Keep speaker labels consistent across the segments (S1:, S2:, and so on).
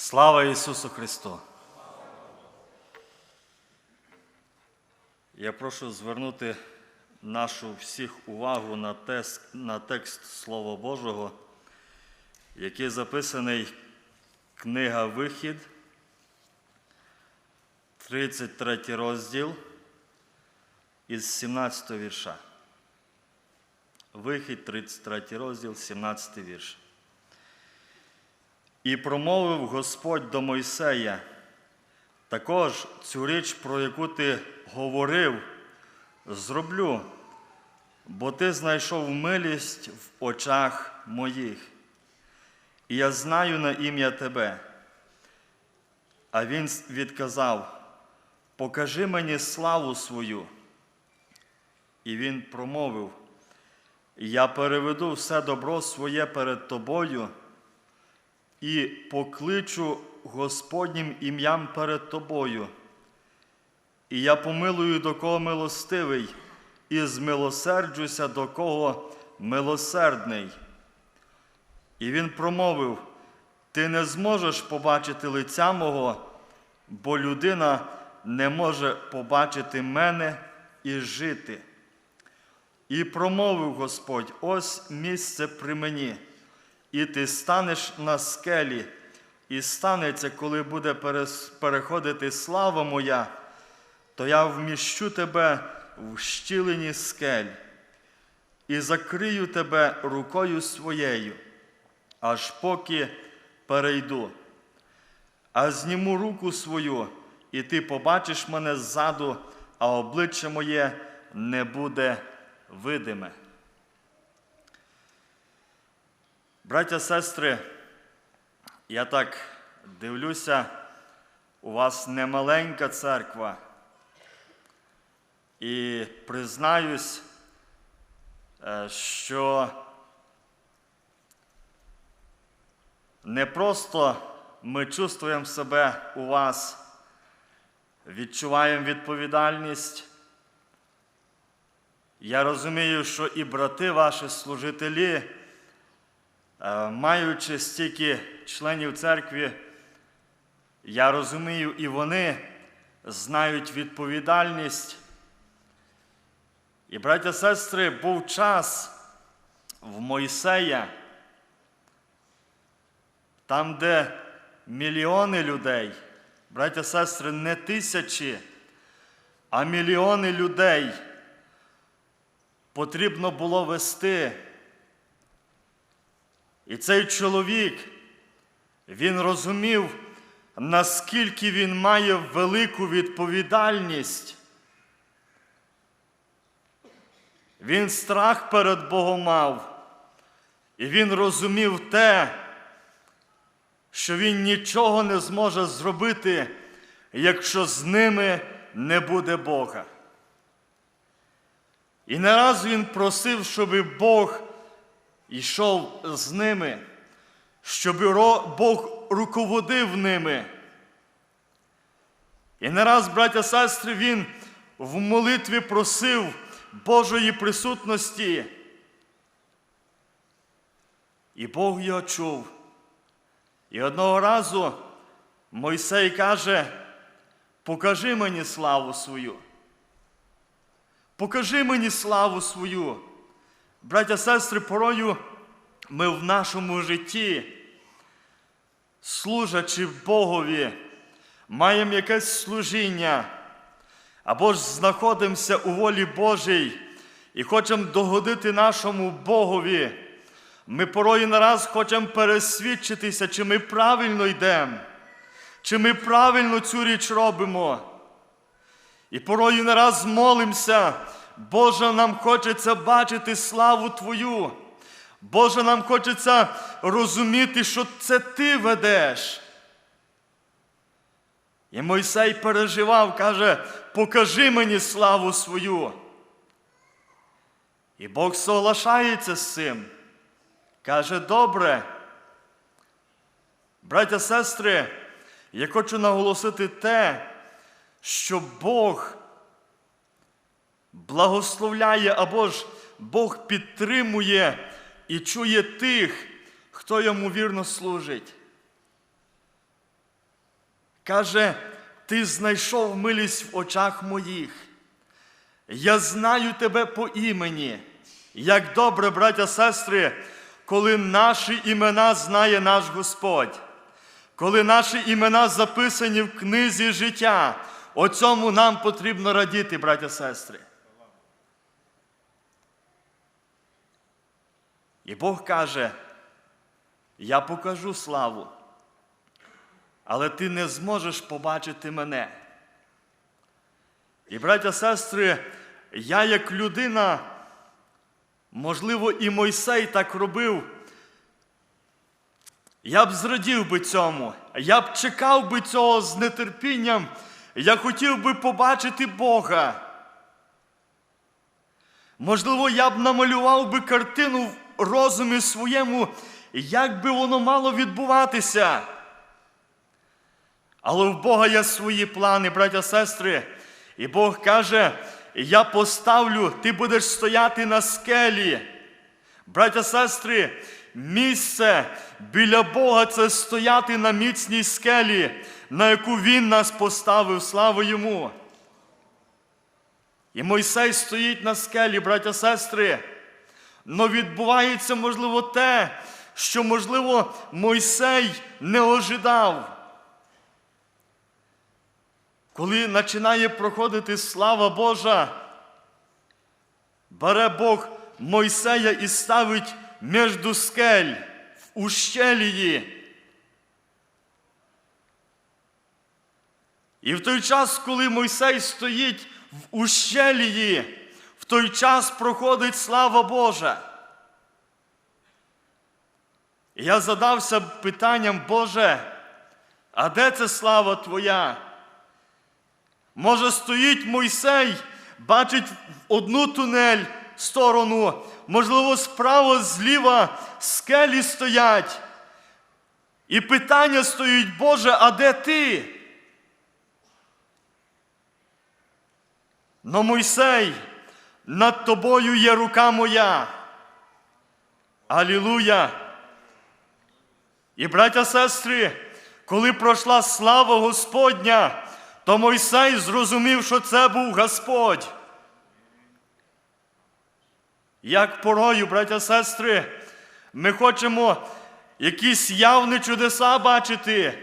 S1: Слава Ісусу Христу! Я прошу звернути нашу всіх увагу на текст, на текст Слова Божого, який записаний книга Вихід, 33 розділ із 17 вірша. Вихід, 33 розділ, 17 вірш. І промовив Господь до Мойсея, також цю річ, про яку ти говорив, зроблю, бо ти знайшов милість в очах моїх, і я знаю на ім'я тебе. А він відказав: Покажи мені славу свою. І він промовив: Я переведу все добро своє перед тобою і покличу Господнім ім'ям перед тобою. І я помилую до кого милостивий, і змилосерджуся до кого милосердний. І він промовив: Ти не зможеш побачити лиця мого, бо людина не може побачити мене і жити. І промовив Господь: ось місце при мені, і ти станеш на скелі, і станеться, коли буде переходити слава моя, то я вміщу тебе в щілині скель і закрию тебе рукою своєю, аж поки перейду. А зніму руку свою, і ти побачиш мене ззаду, а обличчя моє не буде видиме. Браття, сестри, я так дивлюся, у вас немаленька церква. І признаюсь, е, що не просто ми чувствуємо себе у вас, відчуваємо відповідальність. Я розумію, що і брати ваші служителі, маючи стільки членів церкви, я розумію, і вони знають відповідальність. І, браття сестри, був час в Мойсея, там, де мільйони людей, браття сестри, не тисячі, а мільйони людей потрібно було вести. І цей чоловік, він розумів, наскільки він має велику відповідальність. Він страх перед Богом мав, і він розумів те, що він нічого не зможе зробити, якщо з ними не буде Бога. І не раз він просив, щоб Бог йшов з ними, щоб Бог руководив ними. І не раз, браття сестри, він в молитві просив Божої присутності. І Бог його чув. І одного разу Мойсей каже: покажи мені славу свою. Покажи мені славу свою. Браття, сестри, порою ми в нашому житті, служачи Богові, маємо якесь служіння, або ж знаходимося у волі Божій і хочемо догодити нашому Богові. Ми порою нараз хочемо пересвідчитися, чи ми правильно йдемо, чи ми правильно цю річ робимо. І порою не раз молимося, Боже, нам хочеться бачити славу Твою. Боже, нам хочеться розуміти, що це Ти ведеш. І Мойсей переживав, каже, покажи мені славу свою. І Бог соглашається з цим. Каже, добре. Браття, сестри, я хочу наголосити те, що Бог благословляє або ж Бог підтримує і чує тих, хто йому вірно служить. каже, ти знайшов милість в очах моїх. Я знаю тебе по імені. Як добре, браття сестри, коли наші імена знає наш Господь, коли наші імена записані в книзі життя, о цьому нам потрібно радіти, браття сестри. І Бог каже, я покажу славу, але ти не зможеш побачити мене. І, браття сестри, я як людина, можливо, і Мойсей так робив. Я б зрадів би цьому, я б чекав би цього з нетерпінням, я хотів би побачити Бога. Можливо, я б намалював би картину розумі своєму, як би воно мало відбуватися. Але в Бога є свої плани, браття сестри. І Бог каже: Я поставлю, ти будеш стояти на скелі. Браття сестри, місце біля Бога це стояти на міцній скелі, на яку Він нас поставив, слава йому. І Мойсей стоїть на скелі, браття сестри. Но відбувається, можливо, те, що, можливо, Мойсей не ожидав. Коли починає проходити слава Божа, бере Бог Мойсея і ставить між скель в ущелії. І в той час, коли Мойсей стоїть в ущелії, той час проходить слава Божа. Я задався питанням, Боже, а де це слава Твоя? Може, стоїть Мойсей, бачить одну тунель сторону, можливо, справа, зліва скелі стоять. І питання стоїть, Боже, а де ти? Но Мойсей, над тобою є рука моя. Алілуя! І браття сестри, коли пройшла слава Господня, то Мойсей зрозумів, що це був Господь. Як порою, браття сестри, ми хочемо якісь явні чудеса бачити,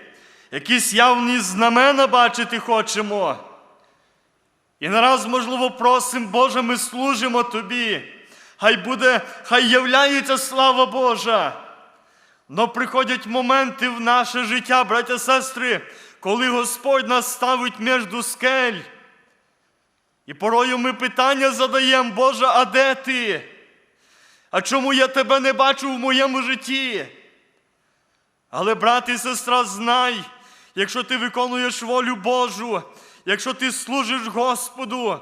S1: якісь явні знамена бачити хочемо. І нараз, можливо, просимо, Боже, ми служимо Тобі. Хай буде, хай являється слава Божа. Но приходять моменти в наше життя, браття сестри, коли Господь нас ставить між скель. І порою ми питання задаємо, Боже, а де ти? А чому я тебе не бачу в моєму житті? Але, брат і сестра, знай, якщо ти виконуєш волю Божу, якщо ти служиш Господу,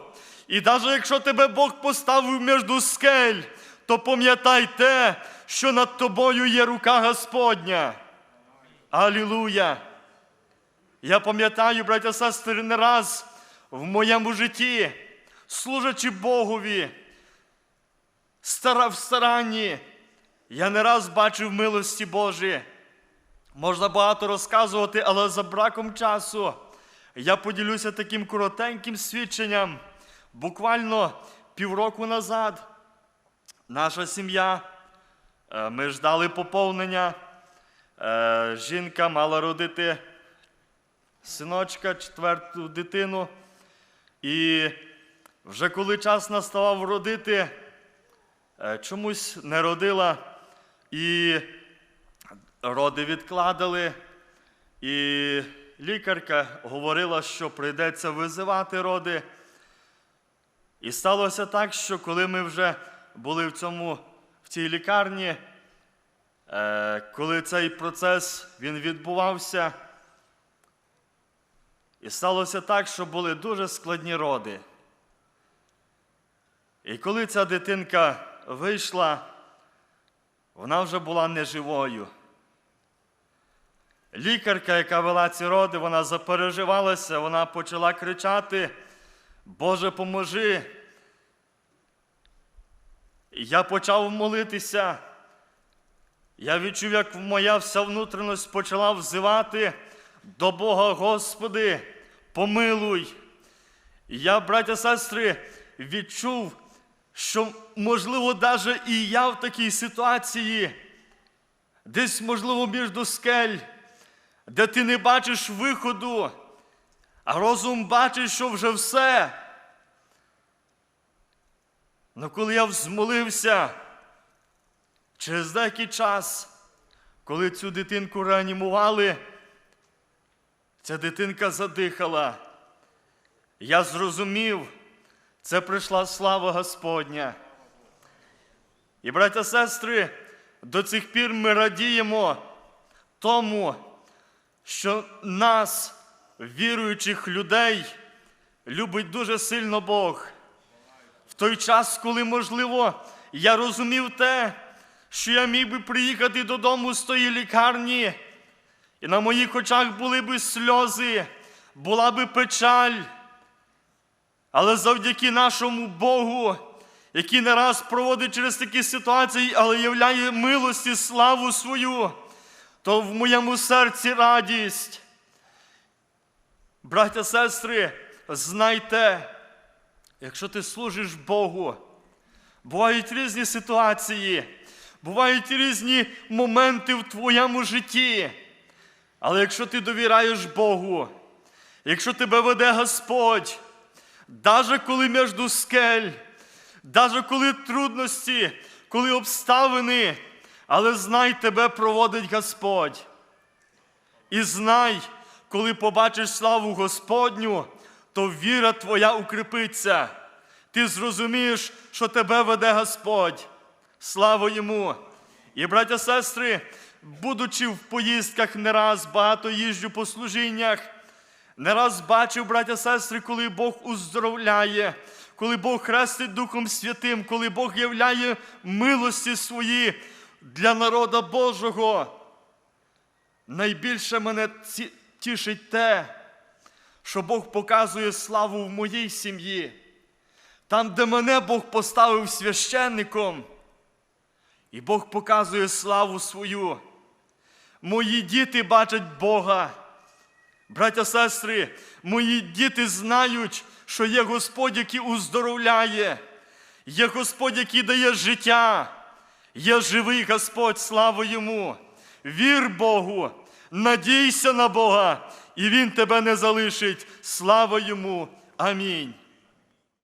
S1: і навіть якщо тебе Бог поставив між скель, то пам'ятай те, що над тобою є рука Господня. Алілуя! Я пам'ятаю, браття сестри, не раз в моєму житті, служачи Богові, в старанні, я не раз бачив милості Божі. Можна багато розказувати, але за браком часу я поділюся таким коротеньким свідченням. Буквально півроку назад наша сім'я, е, ми ждали поповнення. Е, Жінка мала родити синочка, четверту дитину. І вже коли час наставав родити, е, чомусь не родила, і роди відкладали. І лікарка говорила, що прийдеться визивати роди. І сталося так, що коли ми вже були в цьому, в цій лікарні, е, коли цей процес він відбувався, і сталося так, що були дуже складні роди. І коли ця дитинка вийшла, вона вже була неживою. Лікарка, яка вела ці роди, вона запереживалася, вона почала кричати: Боже, поможи. Я почав молитися. Я відчув, як моя вся внутрішність почала взивати до Бога, Господи, помилуй. Я, браття, сестри, відчув, що, можливо, навіть і я в такій ситуації, десь, можливо, між скель, де ти не бачиш виходу, а розум бачить, що вже все. Но коли я взмолився, через деякий час, коли цю дитинку реанімували, ця дитинка задихала. Я зрозумів, це прийшла слава Господня. І, браття сестри, до цих пір ми радіємо тому, що нас, віруючих людей, любить дуже сильно Бог. В той час, коли, можливо, я розумів те, що я міг би приїхати додому з тої лікарні, і на моїх очах були би сльози, була би печаль. Але завдяки нашому Богу, який не раз проводить через такі ситуації, але являє милості, славу свою, то в моєму серці радість. Браття, сестри, знайте, якщо ти служиш Богу, бувають різні ситуації, бувають різні моменти в твоєму житті. Але якщо ти довіряєш Богу, якщо тебе веде Господь, даже коли між скель, даже коли трудності, коли обставини, але знай, тебе проводить Господь. І знай, коли побачиш славу Господню, то віра твоя укріпиться. Ти зрозумієш, що тебе веде Господь. Слава йому! І, браття, сестри, будучи в поїздках не раз багато їжджу по служіннях, не раз бачив, браття, сестри, коли Бог уздоровляє, коли Бог хрестить Духом Святим, коли Бог являє милості свої для народа Божого. Найбільше мене тішить те, що Бог показує славу в моїй сім'ї. Там, де мене Бог поставив священником, і Бог показує славу свою. Мої діти бачать Бога. Браття, сестри, мої діти знають, що є Господь, який уздоровляє, є Господь, який дає життя, є живий Господь, слава йому. Вір Богу, надійся на Бога, і Він тебе не залишить. Слава йому. Амінь.